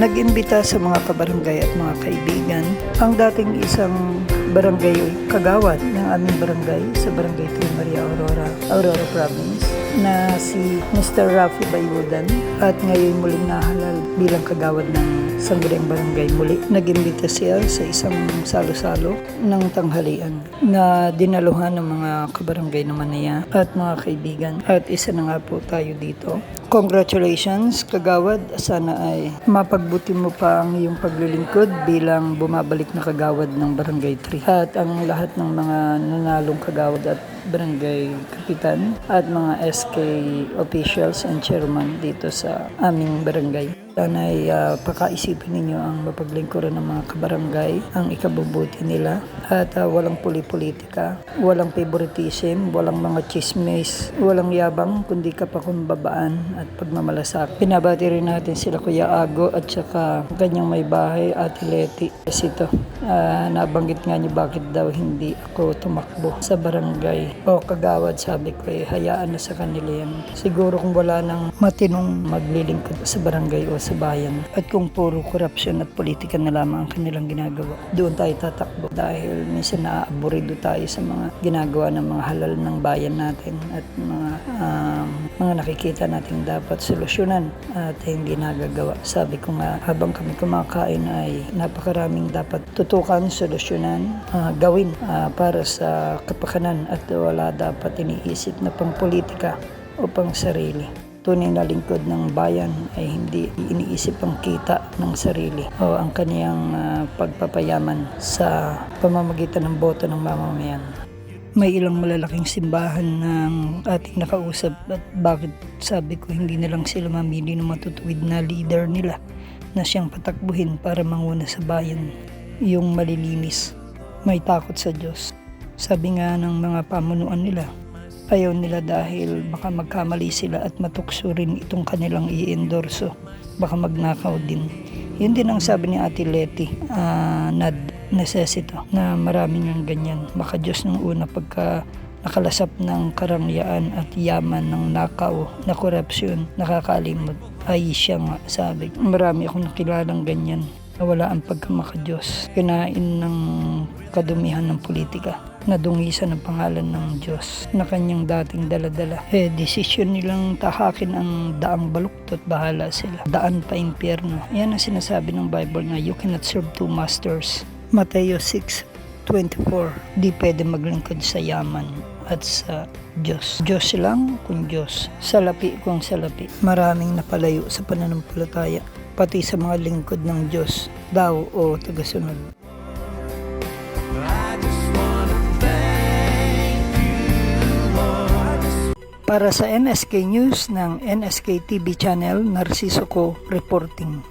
nag-imbita sa mga kabarangay at mga kaibigan. Ang dating isang barangay kagawad ng aming barangay sa Barangay Tri Maria Aurora, Aurora Province na si Mr. Rafi Bayudan at ngayon muling nahalal bilang kagawad ng Sangguniang Barangay muli. Nag-imbita siya sa isang salo-salo ng tanghalian na dinaluhan ng mga kabarangay naman niya at mga kaibigan. At isa na nga po tayo dito. Congratulations, kagawad. Sana ay mapagbuti mo pa ang iyong paglilingkod bilang bumabalik na kagawad ng Barangay 3. At ang lahat ng mga nanalong kagawad at barangay kapitan at mga SK officials and chairman dito sa aming barangay. Sana ay ah, pakaisipin ninyo ang mapaglingkuran ng mga kabarangay, ang ikabubuti nila at ah, walang puli-politika, walang favoritism, walang mga chismis, walang yabang kundi kapakumbabaan at pagmamalasak. Pinabati rin natin sila Kuya Ago at saka kanyang may bahay Ate Leti. Kasi ito, ah, nabanggit nga niyo bakit daw hindi ako tumakbo sa barangay o kagawad sabi ko eh hayaan na sa kanila yan. Siguro kung wala nang matinong maglilingkod sa barangay o sa bayan. At kung puro korupsyon at politika na lamang ang kanilang ginagawa, doon tayo tatakbo. Dahil minsan naaaburido tayo sa mga ginagawa ng mga halal ng bayan natin at mga um, mga nakikita natin dapat solusyonan at hindi nagagawa. Sabi ko nga habang kami kumakain ay napakaraming dapat tutukan, solusyonan, ah, gawin ah, para sa kapakanan at wala dapat iniisip na pang politika o pang sarili tunay na lingkod ng bayan ay hindi iniisip ang kita ng sarili o ang kaniyang ah, pagpapayaman sa pamamagitan ng boto ng mamamayan. May ilang malalaking simbahan ng ating nakausap at bakit sabi ko hindi na lang sila mamili ng matutuwid na leader nila na siyang patakbuhin para manguna sa bayan. Yung malilinis, may takot sa Diyos. Sabi nga ng mga pamunuan nila, ayaw nila dahil baka magkamali sila at matukso rin itong kanilang i-endorso. Baka magnakaw din. Yun din ang sabi ni Ate Leti, ah, nad necessito, na marami ng ganyan. Baka Diyos nung una pagka nakalasap ng karangyaan at yaman ng nakaw na korupsyon, nakakalimot. Ay siya nga, sabi. Marami akong nakilalang ganyan na wala ang pagkamakadiyos. Kinain ng kadumihan ng politika nadungisan ng pangalan ng Diyos na kanyang dating daladala. Eh, desisyon nilang tahakin ang daang baluktot, bahala sila. Daan pa impyerno. Yan ang sinasabi ng Bible na you cannot serve two masters. Mateo 6.24 Di pwede maglingkod sa yaman at sa Diyos. Diyos lang kung Diyos. Salapi kung salapi. Maraming napalayo sa pananampalataya pati sa mga lingkod ng Diyos, daw o tagasunod. Para sa NSK News ng NSK TV Channel, Narciso Ko Reporting.